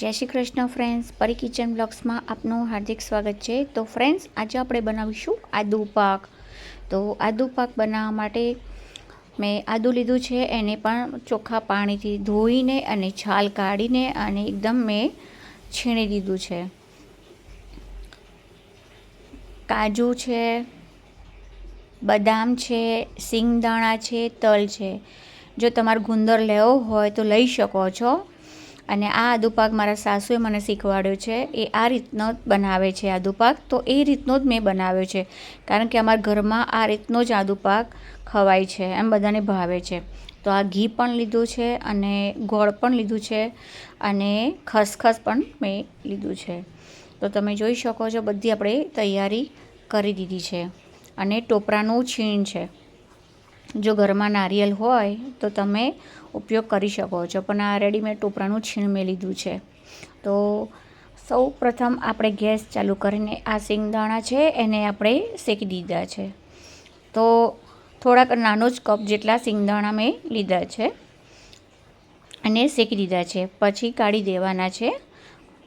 જય Shri Krishna friends Pari kitchen બ્લોગ્સમાં આપનું હાર્દિક સ્વાગત છે. તો ફ્રેન્ડ્સ આજે આપણે બનાવીશું આદુ પાક. તો આદુ પાક બનાવવા માટે મેં આદુ લીધું છે. એને પણ ચોખ્ખા પાણીથી ધોઈને અને છાલ કાઢીને અને એકદમ મેં છીણી દીધું છે. કાજુ છે, બદામ છે, સિંગદાણા છે, તલ છે. જો તમારે ગુંદર લેવો હોય તો લઈ શકો છો. અને આ આદુ પાક મારા સાસુએ મને શીખવાડ્યો છે, એ આ રીતનો બનાવે છે આદુ પાક તો એ રીતનો જ મેં બનાવ્યો છે, કારણ કે અમારા ઘરમાં આ રીતનો જ આદુ પાક ખવાય છે, એમ બધાને ભાવે છે. તો આ ઘી પણ લીધું છે અને ગોળ પણ લીધું છે અને ખસખસ પણ મેં લીધું છે. તો તમે જોઈ શકો છો બધી આપણે તૈયારી કરી દીધી છે અને ટોપરાનું છીણ છે. જો ઘરમાં નારિયેલ હોય તો તમે ઉપયોગ કરી શકો છો. પણ આ રેડીમેડ ટોપરાનું છીણ મેં લીધું છે. તો સૌ પ્રથમ આપણે ગેસ ચાલુ કરીને આ સિંગદાણા છે એને આપણે શેકી દીધા છે. તો થોડાક નાનો જ કપ જેટલા સિંગદાણા મેં લીધા છે અને શેકી દીધા છે. પછી કાઢી દેવાના છે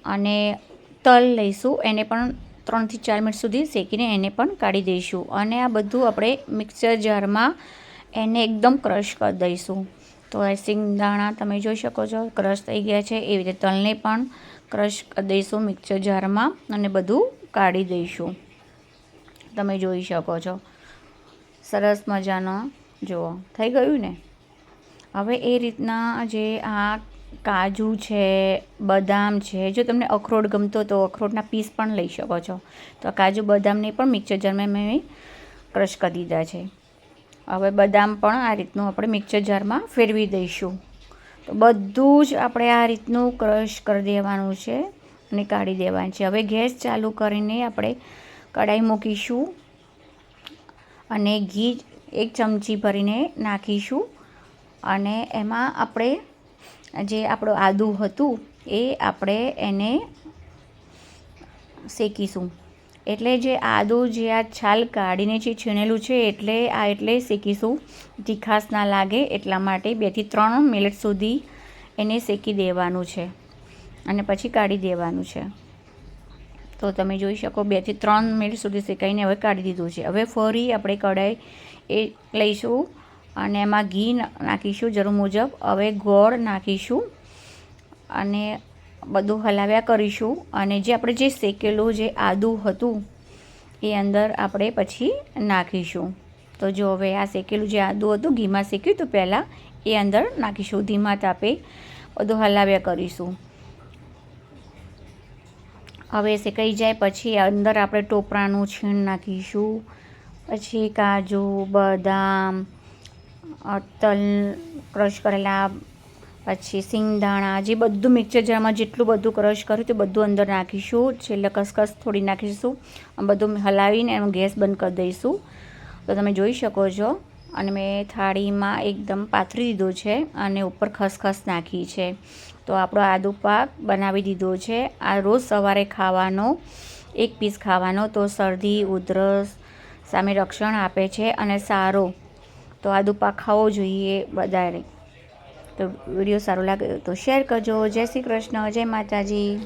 અને તલ લઈશું. એને પણ ત્રણથી ચાર મિનિટ સુધી શેકીને એને પણ કાઢી દઈશું. અને આ બધું આપણે મિક્સર જારમાં એને એકદમ ક્રશ કરી દઈશું. તો એ સિંગદાણા તમે જોઈ શકો છો ક્રશ થઈ ગયા છે. એવી રીતે તલને પણ ક્રશ કરી દઈશું મિક્સર જારમાં અને બધું કાઢી દઈશું. તમે જોઈ શકો છો. સરસ મજાનો, જુઓ, થઈ ગયું ને? હવે એ રીતના જે આ કાજુ છે, બદામ છે, જો તમને અખરોટ ગમતો તો અખરોટના પીસ પણ લઈ શકો છો. તો કાજુ બદામને પણ મિક્સર જારમાં મેં ક્રશ કરી દીધા છે. હવે બદામ પણ આ રીતનું આપણે મિક્સર જારમાં ફેરવી દઈશું. તો બધું જ આપણે આ રીતનું ક્રશ કરી દેવાનું છે અને કાઢી દેવાનું છે. હવે ગેસ ચાલુ કરીને આપણે કઢાઈ મૂકીશું અને ઘી એક ચમચી ભરીને નાખીશું અને એમાં આપણે જે આપણું આદું હતું એ આપણે એને શેકીશું. એટલે જે આદું, જે આ છાલ કાઢીને જે છીણેલું છે, એટલે આ એટલે શેકીશું. તીખાસ ના લાગે એટલા માટે બેથી ત્રણ મિનિટ સુધી એને શેકી દેવાનું છે અને પછી કાઢી દેવાનું છે. તો તમે જોઈ શકો બેથી ત્રણ મિનિટ સુધી શેકાઈને હવે કાઢી દીધું છે. હવે ફરી આપણે કઢાઈ એ લઈશું અને એમાં ઘી નાખીશું જરૂર મુજબ. હવે ગોળ નાખીશું અને બધું હલાવ્યા કરીશું અને જે આપણે જે શેકેલું જે આદું હતું, એ અંદર આપણે પછી નાખીશું. તો જો હવે આ શેકેલું જે આદું હતું, ઘીમાં શેક્યું તો પહેલાં એ અંદર નાખીશું. ધીમા તાપે બધું હલાવ્યા કરીશું. હવે શેકાઈ જાય પછી અંદર આપણે ટોપરાનું છીણ નાખીશું. પછી કાજુ, બદામ તલ ક્રશ કરેલા પછી સિંગદાણા, જે બધું મિક્સર જારમાં જેટલું બધું ક્રશ કર્યું તે બધું અંદર નાખીશું. છેલ્લે કસકસ થોડી નાખીશું. બધું હલાવીને એનું ગેસ બંધ કરી દઈશું. તો તમે જોઈ શકો છો. અને મેં થાળીમાં એકદમ પાથરી દીધો છે અને ઉપર ખસખસ નાખી છે. તો આપણો આદુ પાક બનાવી દીધો છે. આ રોજ સવારે ખાવાનો, એક પીસ ખાવાનો. તો શરદી, ઉધરસ સામે રક્ષણ આપે છે અને સારો. તો આદુ પાક ખાવો જોઈએ વધારે તો વીડિયો સારો લાગે તો શેર કરજો. જય શ્રી કૃષ્ણ. જય માતાજી.